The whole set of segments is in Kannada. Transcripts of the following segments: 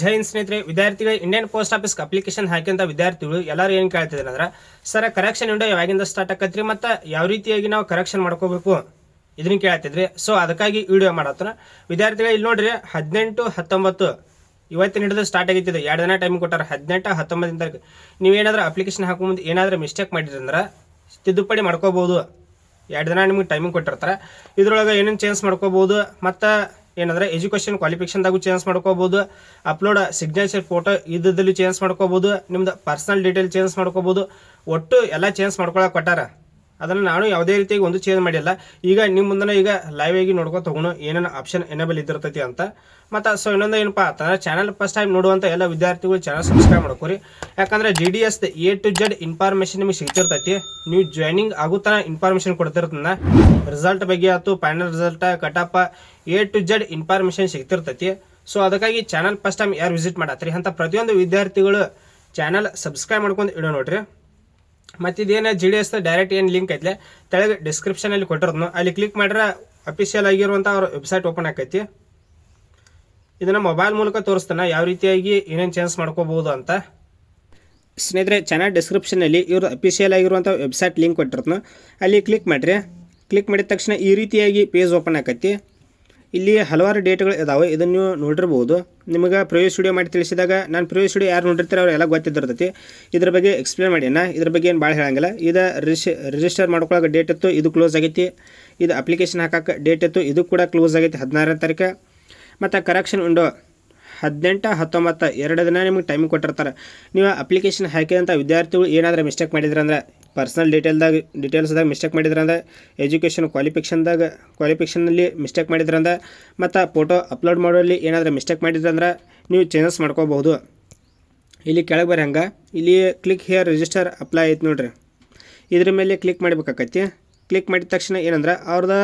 ಜೈ ಹಿಂದ್ ಸ್ನೇಹಿತರೆ, ವಿದ್ಯಾರ್ಥಿಗಳು ಇಂಡಿಯನ್ ಪೋಸ್ಟ್ ಆಫೀಸ್ ಅಪ್ಲಿಕೇಶನ್ ಹಾಕಿದಂತ ವಿದ್ಯಾರ್ಥಿಗಳು ಎಲ್ಲರೂ ಏನ್ ಕೇಳ್ತಿದ್ರು ಅಂದ್ರೆ ಸರ್ ಕರೆಕ್ಷನ್ ವಿಂಡೋ ಯಾವಾಗಿಂದ ಸ್ಟಾರ್ಟ್ ಆಕತ್ರಿ ಮತ್ತೆ ಯಾವ ರೀತಿಯಾಗಿ ನಾವು ಕರೆಕ್ಷನ್ ಮಾಡ್ಕೋಬೇಕು? ಇದನ್ನ ಕೇಳ್ತಿದ್ರಿ ಸೊ ಅದಕ್ಕಾಗಿ ವಿಡಿಯೋ ಮಾಡತ್ತನ. ವಿದ್ಯಾರ್ಥಿಗಳು, ಇಲ್ಲಿ ನೋಡ್ರಿ, ಹದಿನೆಂಟು ಹತ್ತೊಂಬತ್ತು. ಇವತ್ತಿನ ಹಿಡಿದು ಸ್ಟಾರ್ಟ್ ಆಗೈತಿದೆ ಎರಡು ದಿನ ಟೈಮ್ ಕೊಟ್ಟಾರ. ಹದಿನೆಂಟು ಹತ್ತೊಂಬತ್ತಿನ ತಾರೀಕು. ನೀವೇನಾದ್ರೂ ಅಪ್ಲಿಕೇಶನ್ ಹಾಕೋ ಮುಂದೆ ಏನಾದ್ರೂ ಮಿಸ್ಟೇಕ್ ಮಾಡಿದ್ರಿ ಅಂದ್ರೆ, ತಿದ್ದುಪಡಿ ಮಾಡ್ಕೋಬಹುದು ಎರಡು ದಿನ ನಿಮ್ಗೆ ಟೈಮಿಂಗ್ ಕೊಟ್ಟಿರ್ತಾರೆ. ಇದ್ರೊಳಗೆ ಏನೇನು ಚೇಂಜ್ ಮಾಡ್ಕೋಬಹುದು ಮತ್ತು ಏನಂದ್ರೆ ಎಜುಕೇಷನ್ ಕ್ವಾಲಿಫಿಕೇಶನ್ದಾಗೂ ಚೇಂಜ್ ಮಾಡ್ಕೋಬಹುದು ಅಪ್ಲೋಡ್ ಸಿಗ್ನೇಚರ್ ಫೋಟೋ ಇದ್ದಲ್ಲಿ ಚೇಂಜ್ ಮಾಡ್ಕೋಬಹುದು ನಿಮ್ದು ಪರ್ಸನಲ್ ಡೀಟೇಲ್ ಚೇಂಜ್ ಮಾಡ್ಕೋಬಹುದು ಒಟ್ಟು ಎಲ್ಲ ಚೇಂಜ್ ಮಾಡ್ಕೊಳಕ್ ಕೊಟ್ಟಾರ ಅದನ್ನು ನಾನು ಯಾವುದೇ ರೀತಿಯಾಗಿ ಒಂದು ಚೇಂಜ್ ಮಾಡಿಲ್ಲ. ಈಗ ನಿಮ್ಮ ಮುಂದೆ ಈಗ ಲೈವ್ ಆಗಿ ನೋಡ್ಕೊ ತಗೊಂಡು ಏನೇನು ಆಪ್ಷನ್ ಎನೇಬಲ್ ಇದ್ದಿರ್ತೈತಿ ಅಂತ. ಮತ್ತು ಸೊ ಇನ್ನೊಂದು ಏನಪ್ಪ ಅಂತಂದ್ರೆ ಚಾನಲ್ ಫಸ್ಟ್ ಟೈಮ್ ನೋಡುವಂಥ ಎಲ್ಲ ವಿದ್ಯಾರ್ಥಿಗಳು ಚಾನಲ್ ಸಬ್ಸ್ಕ್ರೈಬ್ ಮಾಡ್ಕೊರಿ. ಯಾಕಂದ್ರೆ G D S A to Z information ನಿಮಗೆ ಸಿಗ್ತಿರ್ತೈತಿ. ನೀವು ಜಾಯ್ನಿಂಗ್ ಆಗೋ ಇನ್ಫಾರ್ಮೇಷನ್ ಕೊಡ್ತಿರ್ತನ ರಿಸಲ್ಟ್ ಬಗ್ಗೆ ಆಯ್ತು final result cutoff A to Z information ಸಿಗ್ತಿರ್ತೈತಿ. So ಅದಕ್ಕಾಗಿ ಚಾನಲ್ ಫಸ್ಟ್ ಟೈಮ್ ಯಾರು ವಿಸಿಟ್ ಮಾಡತ್ರಿ ಅಂತ ಪ್ರತಿಯೊಂದು ವಿದ್ಯಾರ್ಥಿಗಳು ಚಾನಲ್ ಸಬ್ಸ್ಕ್ರೈಬ್ ಮಾಡ್ಕೊಂಡು ಇಡೋ ನೋಡ್ರಿ. ಮತ್ತು ಇದೇನು ಜಿ ಡಿ ಎಸ್ ಡೈರೆಕ್ಟ್ ಏನು ಲಿಂಕ್ ಐತೆ ತೆಳಗೆ ಡಿಸ್ಕ್ರಿಪ್ಷನಲ್ಲಿ ಕೊಟ್ಟಿರೋದು ಅಲ್ಲಿ ಕ್ಲಿಕ್ ಮಾಡಿದ್ರೆ ಅಫಿಷಿಯಲ್ ಆಗಿರುವಂಥ ಅವ್ರ ವೆಬ್ಸೈಟ್ ಓಪನ್ ಆಕೈತಿ. ಇದನ್ನು ಮೊಬೈಲ್ ಮೂಲಕ ತೋರಿಸ್ತಾನೆ. ಯಾವ ರೀತಿಯಾಗಿ ಏನೇನು ಚೇಂಜ್ ಮಾಡ್ಕೋಬಹುದು ಅಂತ. ಸ್ನೇಹಿತರೆ, ಚೆನ್ನಾಗಿ ಡಿಸ್ಕ್ರಿಪ್ಷನಲ್ಲಿ ಇವರು ಅಫಿಷಿಯಲ್ ಆಗಿರುವಂಥ ವೆಬ್ಸೈಟ್ ಲಿಂಕ್ ಕೊಟ್ಟಿರ್ತನ ಅಲ್ಲಿ ಕ್ಲಿಕ್ ಮಾಡಿರಿ. ಕ್ಲಿಕ್ ಮಾಡಿದ ತಕ್ಷಣ ಈ ರೀತಿಯಾಗಿ ಪೇಜ್ ಓಪನ್ ಆಕೈತಿ. ಇಲ್ಲಿ ಹಲವಾರು ಡೇಟ್ಗಳು ಇದಾವೆ, ಇದನ್ನು ನೀವು ನೋಡಿರ್ಬೋದು. ನಿಮಗೆ ಪ್ರಿವಿಯಸ್ ವಿಡಿಯೋ ಮಾಡಿ ತಿಳಿಸಿದಾಗ, ನಾನು ಪ್ರಿವಿಯಸ್ ವಿಡಿಯೋ ಯಾರು ನೋಡಿರ್ತಾರೆ ಅವರೆಲ್ಲ ಗೊತ್ತಿದ್ದಿರ್ತೈತಿ. ಇದ್ರ ಬಗ್ಗೆ ಎಕ್ಸ್ಪ್ಲೇನ್ ಮಾಡ್ಯಾನ? ಇದ್ರ ಬಗ್ಗೆ ಏನು ಭಾಳ ಹೇಳಂಗಿಲ್ಲ. ಇದು ರಿಜಿ ರಿಜಿಸ್ಟರ್ ಮಾಡ್ಕೊಳಕ್ಕೆ ಡೇಟ್ ಇತ್ತು, ಇದು ಕ್ಲೋಸ್ ಆಗೈತಿ. ಇದು ಅಪ್ಲಿಕೇಶನ್ ಹಾಕಕ್ಕೆ ಡೇಟ್ ಇತ್ತು, ಇದು ಕೂಡ ಕ್ಲೋಸ್ ಆಗೈತಿ ಹದಿನಾರನೇ ತಾರೀಕು. ಮತ್ತು ಕರೆಕ್ಷನ್ ವಿಂಡೋ ಹದಿನೆಂಟು, ಹತ್ತೊಂಬತ್ತು ಎರಡು ದಿನ ನಿಮಗೆ ಟೈಮ್ ಕೊಟ್ಟಿರ್ತಾರೆ. ನೀವು ಅಪ್ಲಿಕೇಶನ್ ಹಾಕಿದಂಥ ವಿದ್ಯಾರ್ಥಿಗಳು ಏನಾದರೂ ಮಿಸ್ಟೇಕ್ ಮಾಡಿದ್ರೆ ಅಂದ್ರೆ ಪರ್ಸನಲ್ ಡೀಟೇಲ್ದಾಗ ಡೀಟೇಲ್ಸ್ದಾಗ ಮಿಸ್ಟೇಕ್ ಮಾಡಿದ್ರೆ ಅಂದ್ರೆ ಎಜುಕೇಷನ್ ಕ್ವಾಲಿಫಿಕೇಷನ್ದಾಗ ಕ್ವಾಲಿಫಿಕೇಷನಲ್ಲಿ ಮಿಸ್ಟೇಕ್ ಮಾಡಿದ್ರೆ ಅಂದ್ರೆ ಮತ್ತು ಫೋಟೋ ಅಪ್ಲೋಡ್ ಮಾಡೋಲ್ಲಿ ಏನಾದರೂ ಮಿಸ್ಟೇಕ್ ಮಾಡಿದ್ರೆ ಅಂದ್ರೆ ನೀವು ಚೇಂಜಸ್ ಮಾಡ್ಕೋಬಹುದು. ಇಲ್ಲಿ ಕೆಳಗೆ ಬರ್ರಿ ಹಂಗೆ, ಇಲ್ಲಿ ಕ್ಲಿಕ್ ಹಿಯರ್ ರಿಜಿಸ್ಟರ್ ಅಪ್ಲೈ ಐತೆ ನೋಡ್ರಿ. ಇದ್ರ ಮೇಲೆ ಕ್ಲಿಕ್ ಮಾಡ್ಬೇಕಾಕೈತಿ ಕ್ಲಿಕ್ ಮಾಡಿದ ತಕ್ಷಣ ಏನಂದ್ರೆ, ಅವ್ರದ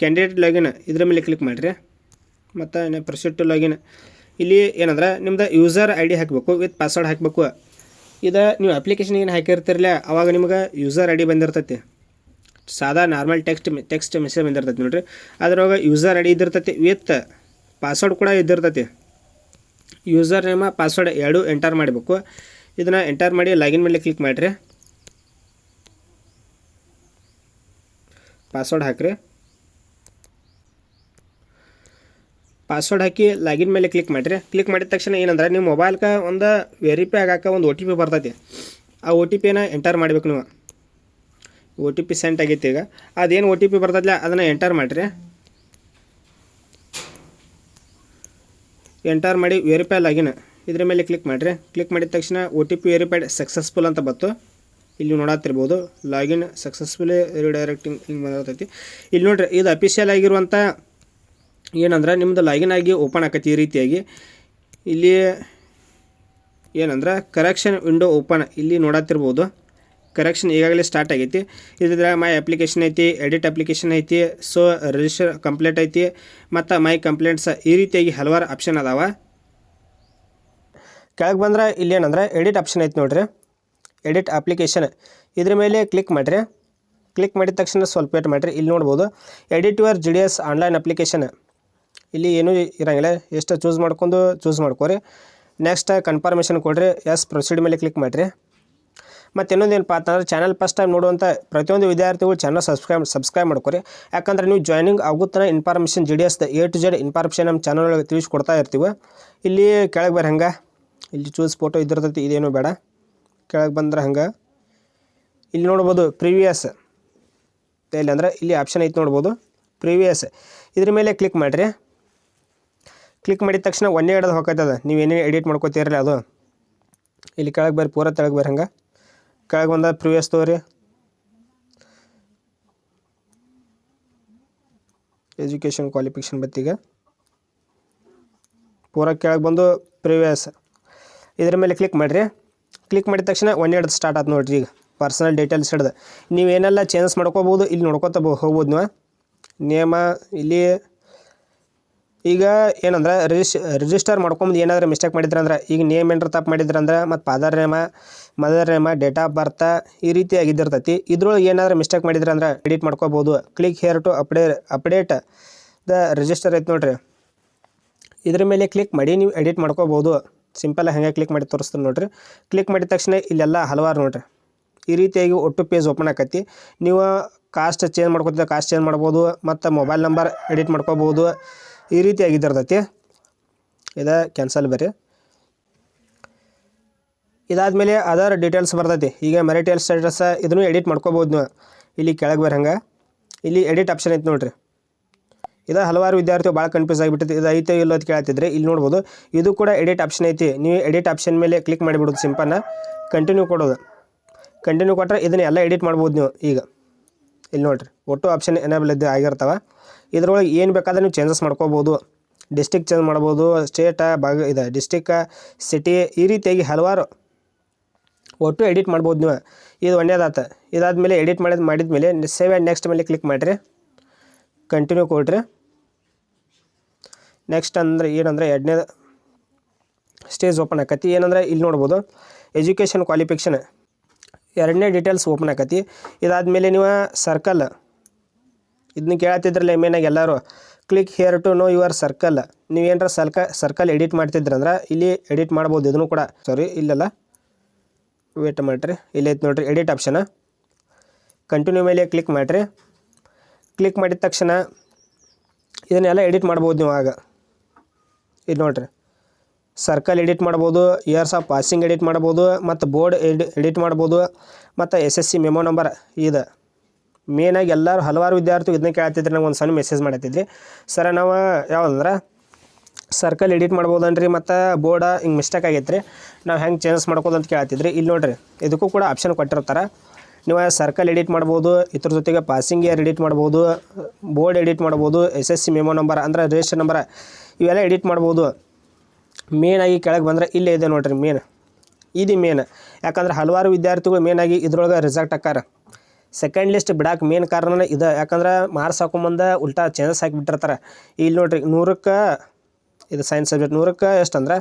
ಕ್ಯಾಂಡಿಡೇಟ್ ಲಾಗಿನ್ ಇದ್ರ ಮೇಲೆ ಕ್ಲಿಕ್ ಮಾಡಿರಿ. ಮತ್ತು ಪ್ರೊಸೆಟ್ ಲಾಗಿನ್ ಇಲ್ಲಿ ಏನಂದ್ರೆ, ನಿಮ್ದು ಯೂಸರ್ ಐ ಡಿ ಹಾಕಬೇಕು ವಿತ್ ಪಾಸ್ವರ್ಡ್ ಹಾಕಬೇಕು. ಇದು ನೀವು ಅಪ್ಲಿಕೇಶನ್ ಏನು ಹಾಕಿರ್ತಿರಲ್ಲ ಅವಾಗ ನಿಮ್ಗೆ ಯೂಸರ್ ಐ ಡಿ ಬಂದಿರ್ತೈತಿ. ಸಾದಾ ನಾರ್ಮಲ್ ಟೆಕ್ಸ್ಟ್ ಟೆಕ್ಸ್ಟ್ ಮೆಸೇಜ್ ಬಂದಿರ್ತೈತಿ ನೋಡಿರಿ. ಅದ್ರೊಳಗೆ ಯೂಸರ್ ಐ ಡಿ ಇದ್ದಿರ್ತೈತಿ ವಿತ್ ಪಾಸ್ವರ್ಡ್ ಕೂಡ ಇದ್ದಿರ್ತೈತಿ. ಯೂಸರ್ ನೇಮ ಪಾಸ್ವರ್ಡ್ ಎರಡು ಎಂಟರ್ ಮಾಡಬೇಕು. ಇದನ್ನು ಎಂಟರ್ ಮಾಡಿ ಲಾಗಿನ್ ಮೇಲೆ ಕ್ಲಿಕ್ ಮಾಡಿರಿ. ಪಾಸ್ವರ್ಡ್ ಹಾಕಿರಿ. ಪಾಸ್ವರ್ಡ್ ಹಾಕಿ ಲಾಗಿನ್ ಮೇಲೆ ಕ್ಲಿಕ್ ಮಾಡಿರಿ. ಕ್ಲಿಕ್ ಮಾಡಿದ ತಕ್ಷಣ ಏನಂದ್ರೆ ನಿಮ್ಮ ಮೊಬೈಲ್ಗೆ ಒಂದು ವೆರಿಫೈ ಆಗಾಕ ಒಂದು ಒ ಟಿ ಪಿ ಬರ್ತೈತಿ. ಆ ಒ ಟಿ ಪಿನ ಎಂಟರ್ ಮಾಡಬೇಕು ನೀವು. ಒ ಟಿ ಪಿ ಸೆಂಟ್ ಆಗೈತಿ ಈಗ. ಅದೇನು ಒ ಟಿ ಪಿ ಬರ್ತೈತಿಲ್ಲ ಅದನ್ನು ಎಂಟರ್ ಮಾಡಿರಿ. ಎಂಟರ್ ಮಾಡಿ ವೆರಿಫೈ ಲಾಗಿನ್ ಇದ್ರ ಮೇಲೆ ಕ್ಲಿಕ್ ಮಾಡಿರಿ. ಕ್ಲಿಕ್ ಮಾಡಿದ ತಕ್ಷಣ O T P verified successful ಅಂತ ಬಂತು ಇಲ್ಲಿ ನೋಡತ್ತಿರ್ಬೋದು ಲಾಗಿನ್ ಸಕ್ಸಸ್ಫುಲಿ ರಿಡೈರೆಕ್ಟಿಂಗ್ ಹಿಂಗೆ ಬಂದಿರ್ತೈತಿ ಇಲ್ಲಿ ನೋಡ್ರಿ, ಇದು ಅಫಿಷಿಯಲ್ ಆಗಿರುವಂಥ ಏನಂದ್ರೆ ನಿಮ್ಮದು ಲಾಗಿನ್ ಆಗಿ ಓಪನ್ ಆಕತಿ ಈ ರೀತಿಯಾಗಿ. ಇಲ್ಲಿ ಏನಂದ್ರೆ ಕರೆಕ್ಷನ್ ವಿಂಡೋ ಓಪನ್ ಇಲ್ಲಿ ನೋಡತ್ತಿರ್ಬೋದು ಕರೆಕ್ಷನ್ ಈಗಾಗಲೇ ಸ್ಟಾರ್ಟ್ ಆಗೈತಿ. ಇದ್ರ ಮೈ ಅಪ್ಲಿಕೇಶನ್ ಐತಿ ಎಡಿಟ್ ಅಪ್ಲಿಕೇಶನ್ ಐತಿ ಸೊ ರಿಜಿಸ್ಟರ್ ಕಂಪ್ಲೇಂಟ್ ಐತಿ, ಮತ್ತು ಮೈ ಕಂಪ್ಲೇಂಟ್ಸ್ ಈ ರೀತಿಯಾಗಿ ಹಲವಾರು ಆಪ್ಷನ್ ಅದಾವ. ಕೆಳಗೆ ಬಂದ್ರೆ ಇಲ್ಲಿ ಏನಂದ್ರೆ ಎಡಿಟ್ ಆಪ್ಷನ್ ಐತಿ ನೋಡ್ರಿ. ಎಡಿಟ್ ಅಪ್ಲಿಕೇಶನ್ ಇದ್ರ ಮೇಲೆ ಕ್ಲಿಕ್ ಮಾಡಿರಿ. ಕ್ಲಿಕ್ ಮಾಡಿದ ತಕ್ಷಣ ಸ್ವಲ್ಪ ವೇಟ್ ಮಾಡಿರಿ. ಇಲ್ಲಿ ನೋಡ್ಬೋದು edit your G D S online application ಇಲ್ಲಿ ಏನೂ ಇರಂಗಿಲ್ಲ. ಎಷ್ಟು ಚೂಸ್ ಮಾಡ್ಕೊಂಡು ಚೂಸ್ ಮಾಡ್ಕೋರಿ. ನೆಕ್ಸ್ಟ್ ಕನ್ಫರ್ಮೇಷನ್ ಕೊಡ್ರಿ. ಎಸ್ ಪ್ರೊಸೀಡ್ ಮೇಲೆ ಕ್ಲಿಕ್ ಮಾಡಿರಿ. ಮತ್ತು ಇನ್ನೊಂದು ಏನಪ್ಪ ಅಂತಂದ್ರೆ ಚಾನಲ್ ಫಸ್ಟ್ ಟೈಮ್ ನೋಡುವಂಥ ಪ್ರತಿಯೊಂದು ವಿದ್ಯಾರ್ಥಿಗಳು ಚಾನಲ್ ಸಬ್ಸ್ಕ್ರೈಬ್ ಸಬ್ಸ್ಕ್ರೈಬ್ ಮಾಡ್ಕೊರಿ. ಯಾಕಂದ್ರೆ ನೀವು joining ಆಗುತ್ತಾನೆ information G D S A to Z information ನಮ್ಮ ಚಾನಲ್ ಒಳಗೆ ತಿಳಿಸ್ಕೊಡ್ತಾ ಇರ್ತೀವಿ. ಇಲ್ಲಿ ಕೆಳಗೆ ಬರ್ರಿ ಹಂಗೆ. ಇಲ್ಲಿ ಚೂಸ್ ಫೋಟೋ ಇದ್ದಿರ್ತೈತಿ, ಇದೇನು ಬೇಡ. ಕೆಳಗೆ ಬಂದ್ರೆ ಹಂಗೆ. ಇಲ್ಲಿ ನೋಡ್ಬೋದು ಪ್ರಿವಿಯಸ್ ಇಲ್ಲಿ ಅಂದರೆ ಇಲ್ಲಿ ಆಪ್ಷನ್ ಐತೆ ನೋಡ್ಬೋದು. ಪ್ರೀವಿಯಸ್ ಇದ್ರ ಮೇಲೆ ಕ್ಲಿಕ್ ಮಾಡಿರಿ. ಕ್ಲಿಕ್ ಮಾಡಿದ ತಕ್ಷಣ ಒಂದೇ ಹಿಡೋದು ಹೋಗ್ತದ ನೀವು ಏನೇನು ಎಡಿಟ್ ಮಾಡ್ಕೋತೀರಲ್ಲ ಅದು. ಇಲ್ಲಿ ಕೆಳಗೆ ಬರ್ರಿ, ಪೂರ ತೆಳಗೆ ಬರ್ರಿ ಹಂಗೆ. ಕೆಳಗೆ ಬಂದ ಪ್ರಿವಿಯಸ್ ತೋರಿ ಎಜುಕೇಷನ್ ಕ್ವಾಲಿಫಿಕೇಷನ್ ಬತ್ತೀಗ ಪೂರ ಕೆಳಗೆ ಬಂದು ಪ್ರಿವಿಯಸ್ ಇದ್ರ ಮೇಲೆ ಕ್ಲಿಕ್ ಮಾಡಿರಿ. ಕ್ಲಿಕ್ ಮಾಡಿದ ತಕ್ಷಣ ಒಂದೇ ಹಿಡ್ದು ಸ್ಟಾರ್ಟ್ ಆಯ್ತು ನೋಡ್ರಿ ಈಗ. ಪರ್ಸನಲ್ ಡೀಟೇಲ್ಸ್ ಹಿಡ್ದು. ನೀವೇನೆಲ್ಲ ಚೇಂಜಸ್ ಮಾಡ್ಕೋಬೋದು, ಇಲ್ಲಿ ನೋಡ್ಕೋತ ಹೋಗ್ಬೋದು ನೀವು. ನೇಮ, ಇಲ್ಲಿ ಈಗ ಏನಂದ್ರೆ ರಿಜಿಸ್ ರಿಜಿಸ್ಟರ್ ಮಾಡ್ಕೊಂಬಂದು ಏನಾದರೂ ಮಿಸ್ಟೇಕ್ ಮಾಡಿದ್ರೆ ಅಂದ್ರೆ ಈಗ ನೇಮ್ ಏನಾರ ತಪ್ಪು ಮಾಡಿದ್ರೆ ಅಂದ್ರೆ ಮತ್ತು father name mother name date of birth ಈ ರೀತಿ ಆಗಿದ್ದಿರ್ತೈತಿ. ಇದ್ರೊಳಗೆ ಏನಾದರೂ ಮಿಸ್ಟೇಕ್ ಮಾಡಿದ್ರೆ ಅಂದ್ರೆ ಎಡಿಟ್ ಮಾಡ್ಕೋಬೋದು. Click here to update update the register ಐತೆ ನೋಡ್ರಿ. ಇದ್ರ ಮೇಲೆ ಕ್ಲಿಕ್ ಮಾಡಿ ನೀವು ಎಡಿಟ್ ಮಾಡ್ಕೋಬೋದು. ಸಿಂಪಲ್ ಹಾಗೆ ಕ್ಲಿಕ್ ಮಾಡಿ ತೋರಿಸ್ತೀನಿ ನೋಡ್ರಿ. ಕ್ಲಿಕ್ ಮಾಡಿದ ತಕ್ಷಣ ಇಲ್ಲೆಲ್ಲ ಹಲವಾರು ನೋಡ್ರಿ. ಈ ರೀತಿಯಾಗಿ ಒಟ್ಟು ಪೇಜ್ ಓಪನ್ ಆಕತಿ. ನೀವು ಕಾಸ್ಟ್ ಚೇಂಜ್ ಮಾಡ್ಕೊತಿದ್ದ ಕಾಸ್ಟ್ ಚೇಂಜ್ ಮಾಡ್ಬೋದು. ಮತ್ತು ಮೊಬೈಲ್ ನಂಬರ್ ಎಡಿಟ್ ಮಾಡ್ಕೋಬೋದು. ಈ ರೀತಿ ಆಗಿದ್ದಿರ್ತೈತಿ ಇದು ಕ್ಯಾನ್ಸಲ್ ಬರ್ರಿ ಇದಾದಮೇಲೆ ಅದರ್ ಡೀಟೇಲ್ಸ್ ಬರ್ತೈತಿ. ಈಗ ಮೆರಿಟಲ್ ಸ್ಟೇಟಸ್ ಇದನ್ನು ಎಡಿಟ್ ಮಾಡ್ಕೋಬೋದು ನೀವು. ಇಲ್ಲಿ ಕೆಳಗೆ ಬರಂಗೆ ಇಲ್ಲಿ ಎಡಿಟ್ ಆಪ್ಷನ್ ಐತೆ ನೋಡ್ರಿ. ಇದು ಹಲವಾರು ವಿದ್ಯಾರ್ಥಿಗಳು ಭಾಳ ಕನ್ಫ್ಯೂಸ್ ಆಗಿಬಿಟ್ಟಿದೆ. ಇದು ಐತೆ ಇಲ್ಲೋ ಅಂತ ಕೇಳ್ತಿದ್ರೆ ಇಲ್ಲಿ ನೋಡ್ಬೋದು. ಇದು ಕೂಡ ಎಡಿಟ್ ಆಪ್ಷನ್ ಐತಿ. ನೀವು ಎಡಿಟ್ ಆಪ್ಷನ್ ಮೇಲೆ ಕ್ಲಿಕ್ ಮಾಡಿಬಿಡೋದು ಸಿಂಪನ್ನ ಕಂಟಿನ್ಯೂ ಕೊಡೋದು. ಕಂಟಿನ್ಯೂ ಕೊಟ್ಟರೆ ಇದನ್ನೆಲ್ಲ ಎಡಿಟ್ ಮಾಡ್ಬೋದು ನೀವು ಈಗ. ಇಲ್ಲಿ ನೋಡ್ರಿ. ಒಟ್ಟು ಆಪ್ಷನ್ ಎನೇಬಲ್ ಇದ್ದು ಆಗಿರ್ತಾವೆ. ಇದ್ರೊಳಗೆ ಏನು ಬೇಕಾದ್ರೆ ನೀವು ಚೇಂಜಸ್ ಮಾಡ್ಕೋಬೋದು. ಡಿಸ್ಟಿಕ್ ಚೇಂಜ್ ಮಾಡ್ಬೋದು ಸ್ಟೇಟ ಭಾಗ ಇದೆ ಡಿಸ್ಟಿಕ್ಕ ಸಿಟಿ ಈ ರೀತಿಯಾಗಿ ಹಲವಾರು ಒಟ್ಟು ಎಡಿಟ್ ಮಾಡ್ಬೋದು ನೀವು. ಇದು ಒಂದೇದಾತ. ಇದಾದಮೇಲೆ ಎಡಿಟ್ ಮಾಡಿದ ಮಾಡಿದ್ಮೇಲೆ ಸೇವ್ ಆ್ಯಂಡ್ ನೆಕ್ಸ್ಟ್ ಮೇಲೆ ಕ್ಲಿಕ್ ಮಾಡಿರಿ. ಕಂಟಿನ್ಯೂ ಕೊಡ್ರಿ. ನೆಕ್ಸ್ಟ್ ಅಂದ್ರೆ ಏನಂದ್ರೆ ಎರಡನೇದು ಸ್ಟೇಜ್ ಓಪನ್ ಆಕತಿ. ಏನಂದ್ರೆ ಇಲ್ಲಿ ನೋಡ್ಬೋದು ಎಜುಕೇಷನ್ ಕ್ವಾಲಿಫಿಕೇಷನ್ ಎರಡನೇ ಡೀಟೇಲ್ಸ್ ಓಪನ್ ಆಕತಿ. ಇದಾದಮೇಲೆ ನೀವು ಸರ್ಕಲ್ ಇದನ್ನ ಕೇಳತ್ತಿದ್ರಲ್ಲ ಮೇನಾಗಿ ಎಲ್ಲರೂ. Click here to know your circle ನೀವು ಏನಾರ ಸರ್ಕ ಸರ್ಕಲ್ ಎಡಿಟ್ ಮಾಡ್ತಿದ್ರಂದ್ರೆ ಇಲ್ಲಿ ಎಡಿಟ್ ಮಾಡ್ಬೋದು ಇದನ್ನು ಕೂಡ. ಸಾರಿ ಇಲ್ಲಲ್ಲ. ವೇಟ್ ಮಾಡಿರಿ. ಇಲ್ಲೈತೆ ನೋಡಿರಿ ಎಡಿಟ್ ಆಪ್ಷನ್ ಕಂಟಿನ್ಯೂ ಮೇಲೆ ಕ್ಲಿಕ್ ಮಾಡಿರಿ. ಕ್ಲಿಕ್ ಮಾಡಿದ ತಕ್ಷಣ ಇದನ್ನೆಲ್ಲ ಎಡಿಟ್ ಮಾಡ್ಬೋದು ನೀವು ಆಗ. ಇದು ನೋಡಿರಿ. ಸರ್ಕಲ್ ಎಡಿಟ್ ಮಾಡ್ಬೋದು ಇಯರ್ಸ್ ಆಫ್ ಪಾಸಿಂಗ್ ಎಡಿಟ್ ಮಾಡ್ಬೋದು, ಮತ್ತು ಬೋರ್ಡ್ ಎಡಿ ಎಡಿಟ್ ಮಾಡ್ಬೋದು, ಮತ್ತು S S C memo number ಇದು. ಮೇನಾಗಿ ಎಲ್ಲರೂ ಹಲವಾರು ವಿದ್ಯಾರ್ಥಿಗಳು ಇದನ್ನ ಕೇಳ್ತಿದ್ರು ನಂಗೆ ಒಂದು ಸಣ್ಣ ಮೆಸೇಜ್ ಮಾಡತ್ತಿದ್ರಿ ಸರ ನಾವು ಯಾವುದಂದ್ರೆ ಸರ್ಕಲ್ ಎಡಿಟ್ ಮಾಡ್ಬೋದನ್ರಿ ಮತ್ತು ಬೋರ್ಡ ಹಿಂಗೆ ಮಿಸ್ಟೇಕ್ ಆಗೈತೆ ರೀ ನಾವು ಹೆಂಗೆ ಚೇಂಜಸ್ ಮಾಡ್ಕೋದು ಅಂತ ಕೇಳ್ತಿದ್ರಿ. ಇಲ್ಲಿ ನೋಡ್ರಿ, ಇದಕ್ಕೂ ಕೂಡ ಆಪ್ಷನ್ ಕೊಟ್ಟಿರ್ತಾರೆ. ನೀವು ಸರ್ಕಲ್ ಎಡಿಟ್ ಮಾಡ್ಬೋದು, ಇದ್ರ ಜೊತೆಗೆ ಪಾಸಿಂಗ್ ಇಯರ್ ಎಡಿಟ್ ಮಾಡ್ಬೋದು ಬೋರ್ಡ್ ಎಡಿಟ್ ಮಾಡ್ಬೋದು S S C memo number ಅಂದ್ರೆ ರಿಜಿಸ್ಟರ್ ನಂಬರ್ ಇವೆಲ್ಲ ಎಡಿಟ್ ಮಾಡ್ಬೋದು. ಮೇನಾಗಿ ಕೆಳಗೆ ಬಂದರೆ ಇಲ್ಲೇ ಇದೆ ನೋಡಿರಿ ಮೇನ್ ಇದು ಮೇನ್ ಯಾಕಂದ್ರೆ ಹಲವಾರು ವಿದ್ಯಾರ್ಥಿಗಳು ಮೇನಾಗಿ ಇದ್ರೊಳಗೆ ರಿಸಲ್ಟ್ ಹಾಕಾರ ಸೆಕೆಂಡ್ ಲಿಸ್ಟ್ ಬಿಡಾಕೆ ಮೇನ್ ಕಾರಣ ಇದು. ಯಾಕಂದ್ರೆ ಮಾರ್ಕ್ಸ್ ಹಾಕೊಂಬಂದ ಉಲ್ಟಾ ಚೇಂಜಸ್ ಹಾಕಿಬಿಟ್ಟಿರ್ತಾರೆ. ಇಲ್ಲಿ ನೋಡ್ರಿ ನೂರಕ್ಕೆ, ಇದು ಸೈನ್ಸ್ ಸಬ್ಜೆಕ್ಟ್ ನೂರಕ್ಕೆ ಎಷ್ಟು ಅಂದ್ರೆ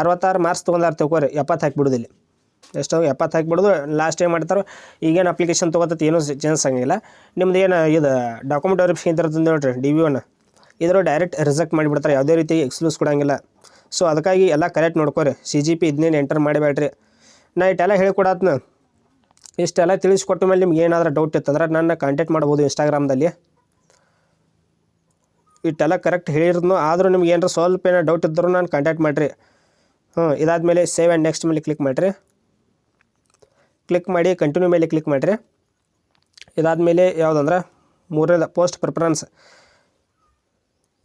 ಅರವತ್ತಾರು ಮಾರ್ಕ್ಸ್ ತೊಗೊಂಡಾರ ತಗೋರಿ ಎಪ್ಪತ್ತು ಹಾಕಿಬಿಡೋದು ಇಲ್ಲಿ. ಎಷ್ಟು ಎಪ್ಪತ್ತು ಹಾಕಿಬಿಡೋದು ಲಾಸ್ಟ್ ಏನು ಮಾಡ್ತಾರೆ, ಈಗೇನು ಅಪ್ಲಿಕೇಶನ್ ತೊಗೋತೈತಿ ಏನೂ ಚೇಂಜಸ್ ಆಗಂಗಿಲ್ಲ ನಿಮ್ದು ಏನು ಇದು ಡಾಕ್ಯುಮೆಂಟ್ ವೆರಿಫಿಕೇಶನ್ ಇರ್ತದೆ ನೋಡ್ರಿ ಡಿ ವಿ ಒನ್ ಇದ್ರ ಡೈರೆಕ್ಟ್ ರಿಜೆಕ್ಟ್ ಮಾಡಿಬಿಡ್ತಾರೆ, ಯಾವುದೇ ರೀತಿ ಎಕ್ಸ್ಕ್ಲೂಸ್ ಕೊಡಂಗಿಲ್ಲ. ಸೊ ಅದಕ್ಕಾಗಿ ಎಲ್ಲ ಕರೆಕ್ಟ್ ನೋಡ್ಕೋರಿ. ಸಿ ಜಿ ಪಿ ಇದನ್ನೇನು ಎಂಟರ್ ಮಾಡಬೇಡ್ರಿ ನಾ ಇಟ್ಟೆಲ್ಲ ಹೇಳ್ಕೊಡತ್ನ. ಇಷ್ಟೆಲ್ಲ ತಿಳಿಸ್ಕೊಟ್ಟ ಮೇಲೆ ನಿಮ್ಗೆ ಏನಾದರೂ ಡೌಟ್ ಇತ್ತಂದ್ರೆ ನನ್ನ ಕಾಂಟ್ಯಾಕ್ಟ್ ಮಾಡ್ಬೋದು ಇನ್ಸ್ಟಾಗ್ರಾಮ್ದಲ್ಲಿ ಇಷ್ಟೆಲ್ಲ ಕರೆಕ್ಟ್ ಹೇಳಿರ್ನು ಆದರೂ ನಿಮ್ಗೆ ಏನಾರ ಸ್ವಲ್ಪ ಏನೋ ಡೌಟ್ ಇದ್ದರೂ ನಾನು ಕಾಂಟ್ಯಾಕ್ಟ್ ಮಾಡಿರಿ. ಹ್ಞೂ ಇದಾದಮೇಲೆ ಸೇವ್ ಆ್ಯಂಡ್ ನೆಕ್ಸ್ಟ್ ಮೇಲೆ ಕ್ಲಿಕ್ ಮಾಡಿರಿ. ಕ್ಲಿಕ್ ಮಾಡಿ ಕಂಟಿನ್ಯೂ ಮೇಲೆ ಕ್ಲಿಕ್ ಮಾಡಿರಿ. ಇದಾದಮೇಲೆ ಯಾವುದಂದ್ರೆ ಮೂರನೇದ ಪೋಸ್ಟ್ ಪ್ರಿಫರೆನ್ಸ್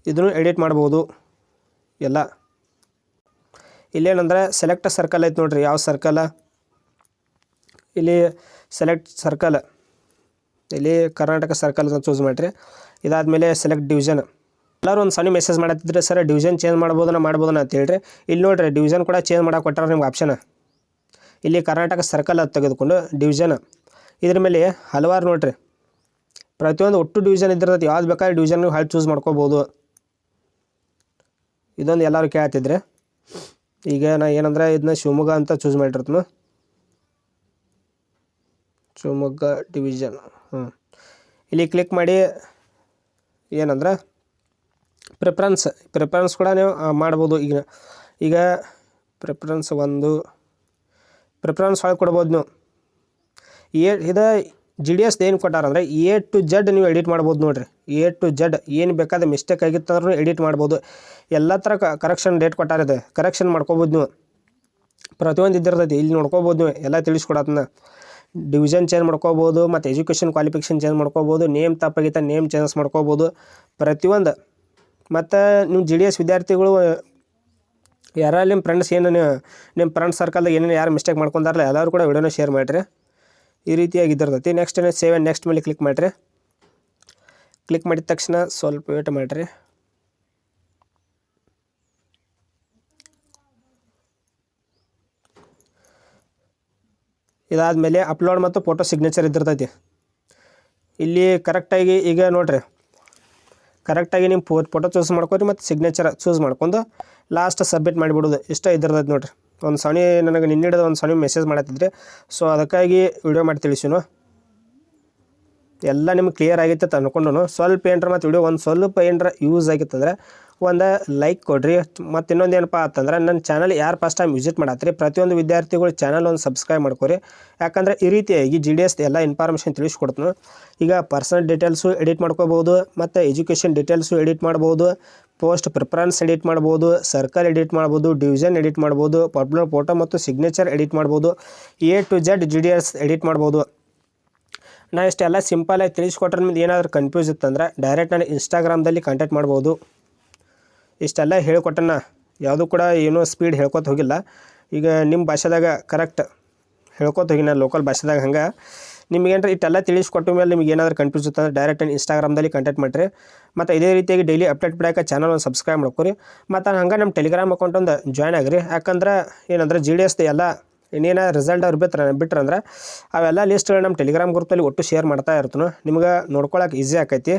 ಇದನ್ನು ಎಡಿಟ್ ಮಾಡ್ಬೋದು. ಎಲ್ಲ. ಇಲ್ಲೇನಂದ್ರೆ ಸೆಲೆಕ್ಟ್ ಸರ್ಕಲ್ ಐತೆ ನೋಡಿರಿ, ಯಾವ ಸರ್ಕಲ ಇಲ್ಲಿ ಸೆಲೆಕ್ಟ್ ಸರ್ಕಲ್ ಇಲ್ಲಿ ಕರ್ನಾಟಕ ಸರ್ಕಲ್ ಅಂತ ಚೂಸ್ ಮಾಡಿರಿ. ಇದಾದಮೇಲೆ ಸೆಲೆಕ್ಟ್ ಡಿವಿಷನ್ ಎಲ್ಲರೂ ಒಂದು ಸಣ್ಣ ಮೆಸೇಜ್ ಮಾಡತ್ತಿದ್ರೆ, ಸರ್ ಡಿವಿಷನ್ ಚೇಂಜ್ ಮಾಡ್ಬೋದನ ಮಾಡ್ಬೋದನ? ಅಂತ ಹೇಳ್ರಿ. ಇಲ್ಲಿ ನೋಡಿರಿ ಡಿವಿಷನ್ ಕೂಡ ಚೇಂಜ್ ಮಾಡಕ್ಕೆ ಕೊಟ್ಟಾರ ನಿಮ್ಗೆ ಆಪ್ಷನ್ ಇಲ್ಲಿ ಕರ್ನಾಟಕ ಸರ್ಕಲ್ ಅದು ತೆಗೆದುಕೊಂಡು ಡಿವಿಷನ್ ಇದ್ರ ಮೇಲೆ ಹಲವಾರು ನೋಡಿರಿ. ಪ್ರತಿಯೊಂದು ಒಟ್ಟು ಡಿವಿಷನ್ ಇದ್ದಿರ್ತದೆ ಯಾವ್ದು ಬೇಕಾದ್ರೆ ಡಿವಿಷನ್ ಹಾಳು ಚೂಸ್ ಮಾಡ್ಕೋಬೋದು. ಇದೊಂದು ಎಲ್ಲರೂ ಕೇಳ್ತಿದ್ರೆ ಈಗ ನಾ ಏನಂದ್ರೆ, ಇದನ್ನ ಶಿವಮೊಗ್ಗ ಅಂತ ಚೂಸ್ ಮಾಡಿರ್ತೀನಿ ಶಿವಮೊಗ್ಗ ಡಿವಿಷನ್ ಹ್ಞೂ ಇಲ್ಲಿ ಕ್ಲಿಕ್ ಮಾಡಿ ಏನಂದ್ರೆ ಪ್ರಿಫರೆನ್ಸ್ ಪ್ರಿಫರೆನ್ಸ್ ಕೂಡ ನೀವು ಮಾಡ್ಬೋದು. ಈಗ ಈಗ ಪ್ರಿಫರೆನ್ಸ್ ಒಂದು ಪ್ರಿಫರೆನ್ಸ್ ಒಳಗೆ ಕೊಡ್ಬೋದು ನೀವು. ಏ ಇದು ಜಿ ಡಿ ಎಸ್ ಏನು ಕೊಟ್ಟಾರಂದ್ರೆ ಎ ಟು ಜಡ್ ನೀವು ಎಡಿಟ್ ಮಾಡ್ಬೋದು ನೋಡಿರಿ. ಎ ಟು ಜಡ್ ಏನು ಬೇಕಾದ ಮಿಸ್ಟೇಕ್ ಆಗಿತ್ತಂದ್ರೂ ಎಡಿಟ್ ಮಾಡ್ಬೋದು. ಎಲ್ಲ ಥರ ಕರೆಕ್ಷನ್ ಡೇಟ್ ಕೊಟ್ಟಾರ ಇದೆ. ಕರೆಕ್ಷನ್ ಮಾಡ್ಕೋಬೋದು ನೀವು. ಪ್ರತಿಯೊಂದು ಇದ್ದಿರ್ತೈತಿ. ಇಲ್ಲಿ ನೋಡ್ಕೋಬೋದು ನೀವು. ಎಲ್ಲ ತಿಳಿಸ್ಕೊಡತ್ನ. ಡಿವಿಷನ್ ಚೇಂಜ್ ಮಾಡ್ಕೋಬೋದು, ಮತ್ತು ಎಜುಕೇಷನ್ ಕ್ವಾಲಿಫಿಕೇಷನ್ ಚೇಂಜ್ ಮಾಡ್ಕೋಬೋದು ನೇಮ್ ತಪ್ಪಾಗಿತ್ತ ನೇಮ್ ಚೇಂಜಸ್ ಮಾಡ್ಕೋಬೋದು. ಪ್ರತಿಯೊಂದು. ಮತ್ತು ನಿಮ್ಮ ಜಿ ಡಿ ಎಸ್ ವಿದ್ಯಾರ್ಥಿಗಳು ಯಾರು ನಿಮ್ಮ ಫ್ರೆಂಡ್ಸ್ ಏನು ನಿಮ್ಮ ಫ್ರೆಂಡ್ ಸರ್ಕಲ್ದಾಗ ಏನೇನು ಯಾರು ಮಿಸ್ಟೇಕ್ ಮಾಡ್ಕೊಂಡಾರಲ್ಲ ಎಲ್ಲರೂ ಕೂಡ ವಿಡಿಯೋನ ಶೇರ್ ಮಾಡಿರಿ. ಈ ರೀತಿಯಾಗಿ ಇದಿರ್ತೈತಿ ನೆಕ್ಸ್ಟ್ ಏನು ಸೇವ್ ನೆಕ್ಸ್ಟ್ ಮೇಲೆ ಕ್ಲಿಕ್ ಮಾಡಿರಿ. ಕ್ಲಿಕ್ ಮಾಡಿದ ತಕ್ಷಣ ಸ್ವಲ್ಪ ವೇಟ್ ಮಾಡಿರಿ. ಇದಾದಮೇಲೆ ಅಪ್ಲೋಡ್ ಮತ್ತು ಫೋಟೋ ಸಿಗ್ನೇಚರ್ ಇದ್ದಿರ್ತೈತಿ. ಇಲ್ಲಿ ಕರೆಕ್ಟಾಗಿ ಈಗ ನೋಡ್ರಿ. ಕರೆಕ್ಟಾಗಿ ನಿಮ್ಮ ಫೋ ಫೋಟೋ ಚೂಸ್ ಮಾಡ್ಕೊರಿ ಮತ್ತು ಸಿಗ್ನೇಚರ್ ಚೂಸ್ ಮಾಡ್ಕೊಂಡು ಲಾಸ್ಟ್ ಸಬ್ಮಿಟ್ ಮಾಡಿಬಿಡೋದು. ಇಷ್ಟ ಇದ್ದಿರ್ತೈತೆ ನೋಡಿರಿ. ಒಂದು ಸಣ್ಣ ನನಗೆ ನಿನ್ನಿಡದ ಒಂದು ಸಣ್ಣ ಮೆಸೇಜ್ ಮಾಡತ್ತಿದ್ರಿ. ಸೊ ಅದಕ್ಕಾಗಿ ವಿಡಿಯೋ ಮಾಡಿ ತಿಳಿಸಿನು. ಎಲ್ಲ ನಿಮ್ಗೆ ಕ್ಲಿಯರ್ ಆಗೈತೆ ಅಂತ ಸ್ವಲ್ಪ ಏನರ ಮತ್ತು ವಿಡಿಯೋ ಒಂದು ಸ್ವಲ್ಪ ಏನರ ಯೂಸ್ ಆಗಿತ್ತಂದ್ರೆ ಒಂದು ಲೈಕ್ ಕೊಡ್ರಿ. ಮತ್ತು ಇನ್ನೊಂದು ಏನಪ್ಪ ಅಂತಂದ್ರೆ ನನ್ನ ಚಾನಲ್ ಯಾರು ಫಸ್ಟ್ ಟೈಮ್ ವಿಸಿಟ್ ಮಾಡತ್ರಿ, ಪ್ರತಿಯೊಂದು ವಿದ್ಯಾರ್ಥಿಗಳು ಚಾನಲ್ ಒಂದು ಸಬ್ಸ್ಕ್ರೈಬ್ ಮಾಡ್ಕೊರಿ. ಯಾಕಂದ್ರೆ ಈ ರೀತಿಯಾಗಿ ಜಿ ಡಿ ಎಸ್ ಎಲ್ಲ ಇನ್ಫಾರ್ಮೇಷನ್ ತಿಳಿಸ್ಕೊಡ್ತೀನಿ. ಈಗ ಪರ್ಸನಲ್ ಡೀಟೇಲ್ಸು ಎಡಿಟ್ ಮಾಡ್ಕೋಬೋದು, ಮತ್ತು ಎಜುಕೇಷನ್ ಡೀಟೇಲ್ಸು ಎಡಿಟ್ ಮಾಡ್ಬೋದು ಪೋಸ್ಟ್ ಪ್ರಿಫರೆನ್ಸ್ ಎಡಿಟ್ ಮಾಡ್ಬೋದು ಸರ್ಕಲ್ ಎಡಿಟ್ ಮಾಡ್ಬೋದು ಡಿವಿಷನ್ ಎಡಿಟ್ ಮಾಡ್ಬೋದು ಪಾಪ್ಯುಲರ್ ಫೋಟೋ ಮತ್ತು ಸಿಗ್ನೇಚರ್ ಎಡಿಟ್ ಮಾಡ್ಬೋದು A to Z G D S edit ಮಾಡ್ಬೋದು. ನಾ ಇಷ್ಟೆಲ್ಲ ಸಿಂಪಲಾಗಿ ತಿಳಿಸ್ಕೊಟ್ರೆ ನಿಮ್ದು ಏನಾದರೂ ಕನ್ಫ್ಯೂಸ್ ಇತ್ತಂದ್ರೆ ಡೈರೆಕ್ಟ್ ನಾನು ಇನ್ಸ್ಟಾಗ್ರಾಮ್ದಲ್ಲಿ ಕಾಂಟ್ಯಾಕ್ಟ್ ಮಾಡ್ಬೋದು. ಇಷ್ಟೆಲ್ಲ ಹೇಳ್ಕೊಟ್ಟನ ಯಾವುದು ಕೂಡ ಏನೂ ಸ್ಪೀಡ್ ಹೇಳ್ಕೊತ ಹೋಗಿಲ್ಲ. ಈಗ ನಿಮ್ಮ ಭಾಷೆದಾಗ ಕರೆಕ್ಟ್ ಹೇಳ್ಕೊತ ಹೋಗಿ ನಾನು ಲೋಕಲ್ ಭಾಷೆದಾಗ ಹಂಗೆ. ನಿಮ್ಗೇನ್ರ ಇಷ್ಟೆಲ್ಲ ತಿಳಿಸ್ಕೊಟ್ಟ ಮೇಲೆ ನಿಮ್ಗೆ ಏನಾದರೂ ಕನ್ಫ್ಯೂಸ್ ಇತ್ತಂದ್ರೆ ಡೈರೆಕ್ಟ್ ಇನ್ಸ್ಟಾಗ್ರಾಮ್ದಲ್ಲಿ ಕಾಂಟ್ಯಾಕ್ಟ್ ಮಾಡಿರಿ. ಮತ್ತು ಇದೇ ರೀತಿಯಾಗಿ ಡೈಲಿ ಅಪ್ಡೇಟ್ ಬಿಡೋಕೆ ಚಾನಲ್ ಒಂದು ಸಬ್ಸ್ಕ್ರೈಬ್ ಮಾಡ್ಕೊರಿ. ಮತ್ತು ಹಂಗೆ ನಮ್ಮ ಟೆಲಿಗ್ರಾಮ್ ಅಕೌಂಟ್ ಒಂದು ಜಾಯ್ನ್ ಆಗಿರಿ. ಯಾಕಂದ್ರೆ ಏನಂದ್ರೆ ಜಿ ಡಿ ಎಸ್ದು ಎಲ್ಲ ಇನ್ನೇನ ರಿಸಲ್ಟ್ ಅವ್ರು ಬಿಟ್ರೆ ಬಿಟ್ರಂದ್ರೆ, ಅವೆಲ್ಲ ಲಿಸ್ಟ್ಗಳು ನಮ್ಮ ಟೆಲಿಗ್ರಾಮ್ ಗ್ರೂಪಲ್ಲಿ ಒಟ್ಟು ಶೇರ್ ಮಾಡ್ತಾ ಇರ್ತೀನಿ. ನಿಮ್ಗೆ ನೋಡ್ಕೊಳಕ್ಕೆ ಈಸಿ ಆಕೈತಿ.